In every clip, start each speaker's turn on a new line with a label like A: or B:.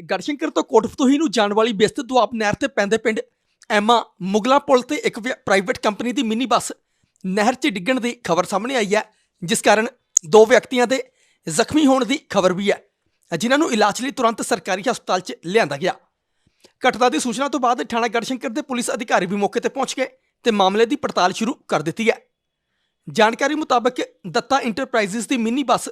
A: ਗੜਸ਼ੰਕਰ ਤੋਂ ਕੋਟਫਤੂਹੀ ਨੂੰ ਜਾਣ ਵਾਲੀ ਬਿਸਤ ਦੁਆਬ ਨਹਿਰ ਤੇ ਪੈਂਦੇ ਪਿੰਡ ਐਮਾ ਮੁਗਲਾ ਪੁਲ ਤੇ ਇੱਕ ਵਿ- ਪ੍ਰਾਈਵੇਟ ਕੰਪਨੀ ਦੀ ਮਿੰਨੀ ਬੱਸ ਨਹਿਰ 'ਚ ਡਿੱਗਣ ਦੀ ਖਬਰ ਸਾਹਮਣੇ ਆਈ ਹੈ, ਜਿਸ ਕਾਰਨ ਦੋ ਵਿਅਕਤੀਆਂ ਦੇ ਜ਼ਖਮੀ ਹੋਣ ਦੀ ਖਬਰ ਵੀ ਹੈ, ਜਿਨ੍ਹਾਂ ਨੂੰ ਇਲਾਜ ਲਈ ਤੁਰੰਤ ਸਰਕਾਰੀ ਹਸਪਤਾਲ 'ਚ ਲਿਆਂਦਾ ਗਿਆ। ਘਟਨਾ ਦੀ ਸੂਚਨਾ ਤੋਂ ਬਾਅਦ ਥਾਣਾ ਗੜਸ਼ੰਕਰ ਦੇ ਪੁਲਿਸ ਅਧਿਕਾਰੀ ਵੀ ਮੌਕੇ ਤੇ ਪਹੁੰਚ ਗਏ ਤੇ ਮਾਮਲੇ ਦੀ ਪੜਤਾਲ ਸ਼ੁਰੂ ਕਰ ਦਿੱਤੀ ਹੈ। ਜਾਣਕਾਰੀ ਮੁਤਾਬਕ ਦੱਤਾ ਇੰਟਰਪ੍ਰਾਈਜ਼ਸ ਦੀ ਮਿੰਨੀ ਬੱਸ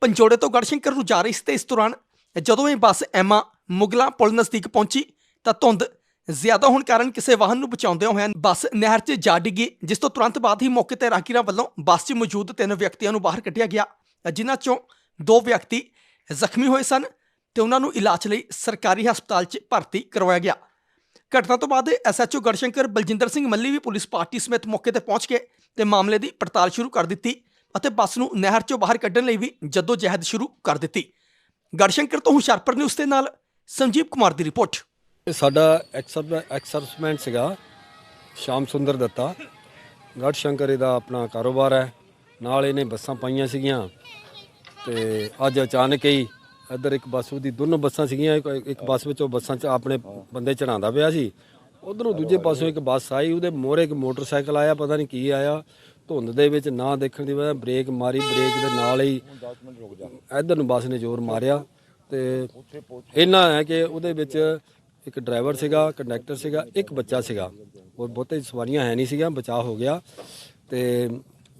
A: ਪੰਜੋੜੇ ਤੋਂ ਗੜਸ਼ੰਕਰ ਨੂੰ ਜਾ ਰਹੀ ਸੀ ਤੇ ਇਸ ਦੌਰਾਨ ਜਦੋਂ ਇਹ ਬੱਸ ਐਮਾ ਮੁਗਲਾ ਪੁਲ ਨਜ਼ਦੀਕ ਪਹੁੰਚੀ, ਤਾਂ ਧੁੰਦ ਜ਼ਿਆਦਾ ਹੋਣ ਕਾਰਨ ਕਿਸੇ ਵਾਹਨ ਨੂੰ ਬਚਾਉਂਦਿਆਂ ਹੋਇਆਂ ਬੱਸ ਨਹਿਰ 'ਚ ਜਾ ਡਿੱਗੀ, ਜਿਸ ਤੋਂ ਤੁਰੰਤ ਬਾਅਦ ਹੀ ਮੌਕੇ ਤੇ ਰਾਹਗੀਰਾਂ ਵੱਲੋਂ ਬੱਸ 'ਚ ਮੌਜੂਦ ਤਿੰਨ ਵਿਅਕਤੀਆਂ ਨੂੰ ਬਾਹਰ ਕੱਢਿਆ ਗਿਆ, ਜਿਨ੍ਹਾਂ 'ਚੋਂ ਦੋ ਵਿਅਕਤੀ ਜ਼ਖਮੀ ਹੋਏ ਸਨ ਤੇ ਉਹਨਾਂ ਨੂੰ ਇਲਾਜ ਲਈ ਸਰਕਾਰੀ ਹਸਪਤਾਲ 'ਚ ਭਰਤੀ ਕਰਵਾਇਆ ਗਿਆ। ਘਟਨਾ ਤੋਂ ਬਾਅਦ ਐਸਐਚਓ ਗੜਸ਼ੰਕਰ ਬਲਜਿੰਦਰ ਸਿੰਘ ਮੱਲੀ ਵੀ ਪੁਲਿਸ ਪਾਰਟੀ ਸਮੇਤ ਮੌਕੇ ਤੇ ਪਹੁੰਚ ਗਏ ਤੇ ਮਾਮਲੇ ਦੀ ਪੜਤਾਲ ਸ਼ੁਰੂ ਕਰ ਦਿੱਤੀ ਅਤੇ ਬੱਸ ਨੂੰ ਨਹਿਰ 'ਚੋਂ ਬਾਹਰ ਕੱਢਣ ਲਈ ਵੀ ਜੱਦੋ ਜਹਿਦ ਸ਼ੁਰੂ ਕਰ ਦਿੱਤੀ। ਗੜਸ਼ੰਕਰ ਤੋਂ ਹੁਸ਼ਿਆਰਪੁਰ ਨਿਊਜ਼ ਦੇ ਨਾਲ ਸੰਜੀਵ ਕੁਮਾਰ ਦੀ ਰਿਪੋਰਟ।
B: ਸਾਡਾ ਐਕਸਰਸਮੈਂਟ ਸੀਗਾ, ਸ਼ਾਮ ਸੁੰਦਰ ਦੱਤਾ। ਗੜ ਸ਼ੰਕਰ ਇਹਦਾ ਆਪਣਾ ਕਾਰੋਬਾਰ ਹੈ। ਨਾਲ ਇਹਨੇ ਬੱਸਾਂ ਪਾਈਆਂ ਸੀਗੀਆਂ। ਤੇ ਅੱਜ ਅਚਾਨਕ ਹੀ ਇੱਧਰ ਇੱਕ ਬੱਸ, ਉਹਦੀ ਦੋਨੋਂ ਬੱਸਾਂ ਸੀਗੀਆਂ। ਇੱਕ- ਇੱਕ ਬੱਸ ਵਿੱਚੋਂ ਬੱਸਾਂ 'ਚ ਆਪਣੇ ਬੰਦੇ ਚੜਾਉਂਦਾ ਪਿਆ ਸੀ। ਉਧਰੋਂ ਦੂਜੇ ਪਾਸੋਂ ਇੱਕ ਬੱਸ ਆਈ। ਉਹਦੇ ਮੋਹਰੇ ਇੱਕ ਮੋਟਰਸਾਈਕਲ ਆਇਆ, ਪਤਾ ਨਹੀਂ ਕੀ ਆਇਆ। ਧੁੰਦ ਦੇ ਵਿੱਚ ਨਾ ਦੇਖਣ ਦੀ ਵਜ੍ਹਾ ਬ੍ਰੇਕ ਮਾਰੀ ਬ੍ਰੇਕ ਦੇ ਨਾਲ ਹੀ ਇੱਧਰ ਨੂੰ ਬੱਸ ਨੇ ਜ਼ੋਰ ਮਾਰਿਆ ਤੇ ਇੰਨਾ ਹੈ ਕਿ ਉਹਦੇ ਵਿੱਚ ਇੱਕ ਡਰਾਈਵਰ ਸੀਗਾ ਕੰਡਕਟਰ ਸੀਗਾ ਇੱਕ ਬੱਚਾ ਸੀਗਾ। ਉਹ ਬਹੁਤੇ ਸਵਾਰੀਆਂ ਹੈ ਨਹੀਂ ਸੀਗੀਆਂ ਬਚਾਅ ਹੋ ਗਿਆ ਤੇ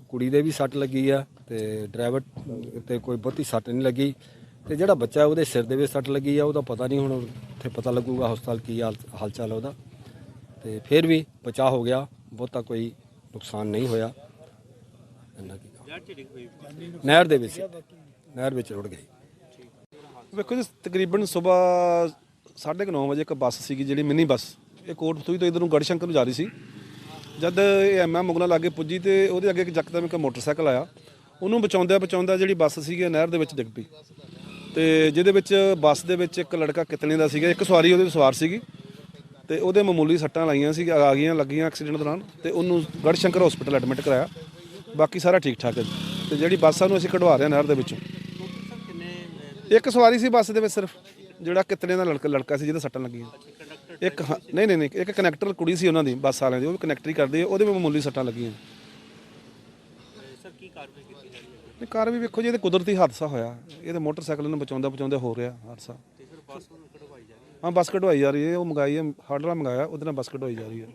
B: ਕੁੜੀ ਦੇ ਵੀ ਸੱਟ ਲੱਗੀ ਆ ਤੇ ਡਰਾਈਵਰ ਤੇ ਕੋਈ ਬਹੁਤੀ ਸੱਟ ਨਹੀਂ ਲੱਗੀ ਤੇ ਜਿਹੜਾ ਬੱਚਾ ਉਹਦੇ ਸਿਰ ਦੇ ਵਿੱਚ ਸੱਟ ਲੱਗੀ ਆ ਉਹਦਾ ਪਤਾ ਨਹੀਂ ਹੁਣ ਉੱਥੇ ਪਤਾ ਲੱਗੂਗਾ ਹਸਪਤਾਲ ਕੀ ਹਾਲ ਚਾਲ ਉਹਦਾ। ਤੇ ਫਿਰ ਵੀ ਬਚਾਅ ਹੋ ਗਿਆ ਬਹੁਤਾ ਕੋਈ ਨੁਕਸਾਨ ਨਹੀਂ ਹੋਇਆ। ਇੰਨਾ ਕੀ ਨਹਿਰ ਦੇ ਵਿੱਚ। ਨਹਿਰ ਵਿੱਚ ਰੁੜ ਗਈ।
C: ਵੇਖੋ ਜੀ ਤਕਰੀਬਨ ਸਵੇਰ 9:30 ਵਜੇ ਇੱਕ ਬੱਸ ਸੀਗੀ ਜਿਹੜੀ ਮਿੰਨੀ ਬੱਸ। ਇਹ ਕੋਟਪਤੂਈ ਤੋਂ ਇਧਰ ਨੂੰ ਗੜਸ਼ੰਕਰ ਨੂੰ ਜਾ ਰਹੀ ਸੀ। ਜਦ ਇਹ ਐਮਐ ਮੁਗਲਾ ਲਾਗੇ ਪੁੱਜੀ ਤੇ ਉਹਦੇ ਅੱਗੇ ਇੱਕ ਜੱਕਦਮ ਇੱਕ ਮੋਟਰਸਾਈਕਲ ਆਇਆ। ਉਹਨੂੰ ਬਚਾਉਂਦਿਆਂ ਬਚਾਉਂਦਾ ਜਿਹੜੀ ਬੱਸ ਸੀਗੀ ਨਹਿਰ ਦੇ ਵਿੱਚ ਡਿੱਗ ਪਈ। ਤੇ ਜਿਹਦੇ ਵਿੱਚ ਬੱਸ ਦੇ ਵਿੱਚ ਇੱਕ ਲੜਕਾ ਕਿਤਨੇ ਦਾ ਸੀਗਾ ਇੱਕ ਸਵਾਰੀ ਉਹਦੇ ਸਵਾਰ ਸੀਗੀ। ਤੇ ਉਹਦੇ ਮਾਮੂਲੀ ਸੱਟਾਂ ਲਾਈਆਂ ਸੀ ਆ ਗਈਆਂ ਲੱਗੀਆਂ ਐਕਸੀਡੈਂਟ ਦੌਰਾਨ। ਤੇ ਉਹਨੂੰ ਗੜਸ਼ੰਕਰ ਹਸਪੀਟਲ ਐਡਮਿਟ ਕਰਾਇਆ। ਬਾਕੀ ਸਾਰਾ ਠੀਕ ਠਾਕ ਹੈ ਜੀ। ਤੇ ਜਿਹੜੀ ਬੱਸ ਨੂੰ ਅਸੀਂ ਕਢਵਾ ਰਹੇ ਹਾਂ ਨਹਿਰ ਦੇ ਵਿੱਚੋਂ। ਇੱਕ ਸਵਾਰੀ ਸੀ ਬੱਸ ਦੇ ਵਿੱਚ ਸਿਰਫ ਜਿਹੜਾ ਕਿਤਨੇ ਦਾ ਲੜਕਾ ਲੜਕਾ ਸੀ ਜਿਹਦੇ ਸੱਟਾਂ ਲੱਗੀਆਂ। ਇੱਕ ਹਾਂ- ਨਹੀਂ ਨਹੀਂ ਨਹੀਂ ਇੱਕ ਕਨੈਕਟਰ ਕੁੜੀ ਸੀ ਉਹਨਾਂ ਦੀ ਬੱਸ ਵਾਲਿਆਂ ਦੀ ਉਹ ਵੀ ਕਨੈਕਟਰੀ ਕਰਦੀ ਹੈ ਉਹਦੇ ਵੀ ਮਾਮੂਲੀ ਸੱਟਾਂ ਲੱਗੀਆਂ। ਸਰ ਕੀ ਕਾਰਵਾਈ ਕੀਤੀ ਜਾ ਰਹੀ ਹੈ ਕਾਰਵਾਈ ਵੇਖੋ ਜੀ ਇਹ ਤਾਂ ਕੁਦਰਤੀ ਹਾਦਸਾ ਹੋਇਆ। ਇਹ ਤਾਂ ਮੋਟਰਸਾਈਕਲ ਨੂੰ ਬਚਾਉਂਦਾ ਬਚਾਉਂਦਾ ਹੋ ਰਿਹਾ ਹਾਦਸਾ। ਹਾਂ। ਬੱਸ ਕਢਵਾਈ ਜਾ ਰਹੀ ਹੈ ਉਹ ਮੰਗਾਈ ਹੈ ਹਾਰਡਰਾ ਮੰਗਾਇਆ ਉਹਦੇ ਨਾਲ ਬੱਸ ਕਢਵਾਈ ਜਾ ਰਹੀ ਹੈ।